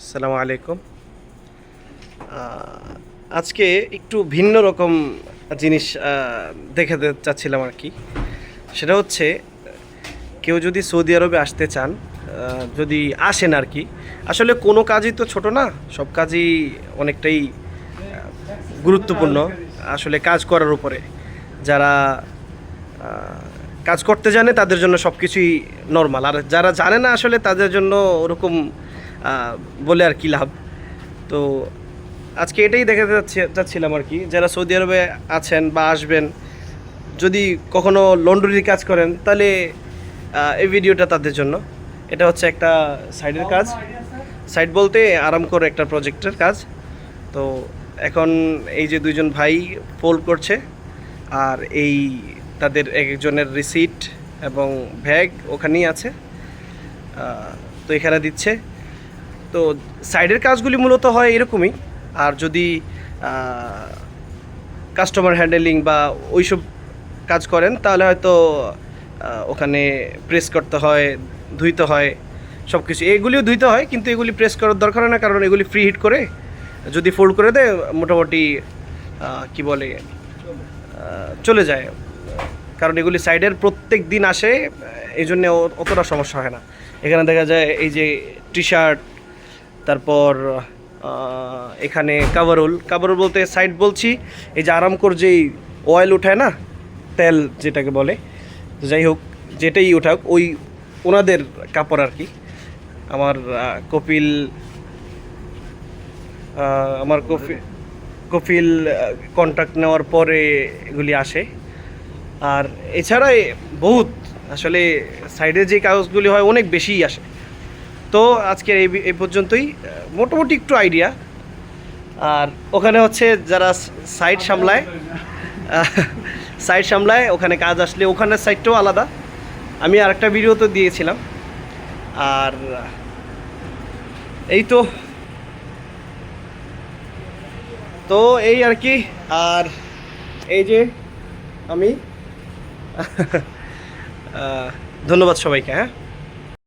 আসসালামু আলাইকুম। আজকে একটু ভিন্ন রকম জিনিস দেখাতে চাচ্ছিলাম আর কি। সেটা হচ্ছে, কেউ যদি সৌদি আরবে আসতে চান যদি আসেন আর কি, আসলে কোনো কাজই তো ছোট না, সব কাজই অনেকটাই গুরুত্বপূর্ণ আসলে কাজ করার উপরে। যারা কাজ করতে জানে, তাদের জন্য সব কিছুই নর্মাল আর যারা জানে না আসলে, তাদের জন্য ওরকম বলে আর কি লাভ। তো আজকে এটাই দেখাতে চাচ্ছিলাম আর কি, যারা সৌদি আরবে আছেন বা আসবেন, যদি কখনো লন্ড্রির কাজ করেন, তাহলে এই ভিডিওটা তাদের জন্য। এটা হচ্ছে একটা সাইডের কাজ। সাইড বলতে আরাম করে একটা প্রজেক্টের কাজ। তো এখন এই যে দুইজন ভাই ফোল্ড করছে, আর এই তাদের এক একজনের রিসিট এবং ব্যাগ ওখানেই আছে তো এখানে দিচ্ছে। তো সাইডের কাজগুলি মূলত হয় এরকমই। আর যদি কাস্টমার হ্যান্ডেলিং বা ওইসব কাজ করেন, তাহলে হয়তো ওখানে প্রেস করতে হয়, ধুইতে হয় সব কিছু এগুলিও ধুইতে হয়, কিন্তু এগুলি প্রেস করার দরকার হয় না, কারণ এগুলি ফ্রি হিট করে, যদি ফোল্ড করে দেয়, মোটামুটি কি বলে চলে যায়। কারণ এগুলি সাইডের প্রত্যেক দিন আসে এই জন্য অতটা সমস্যা হয় না। এখানে দেখা যায়, এই যে টি শার্ট তারপর এখানে কাভারুল কাভারুল বলতে সাইড বলছি। এই যে আরামকর যেই অয়েল উঠায় না, তেল যেটাকে বলে যাই হোক, যেটাই উঠাক, ওই ওনাদের কাপড় আর কি। আমার কপিল আমার কফি কপিল কন্ট্যাক্ট নেওয়ার পরে এগুলি আসে। আর এছাড়া এ- বহুত, আসলে সাইডে যে কাগজগুলি হয়, অনেক বেশিই আসে। তো আজকের এই এই পর্যন্তই। মোটামুটি একটু আইডিয়া আর ওখানে হচ্ছে যারা সাইড সামলায় সাইড সামলায়, ওখানে কাজ আসলে ওখানের সাইডটাও আলাদা। আমি আরেকটা ভিডিও তো দিয়েছিলাম। আর, এই তো। তো এই আর কি। আর এই যে আমি ধন্যবাদ সবাইকে হ্যাঁ?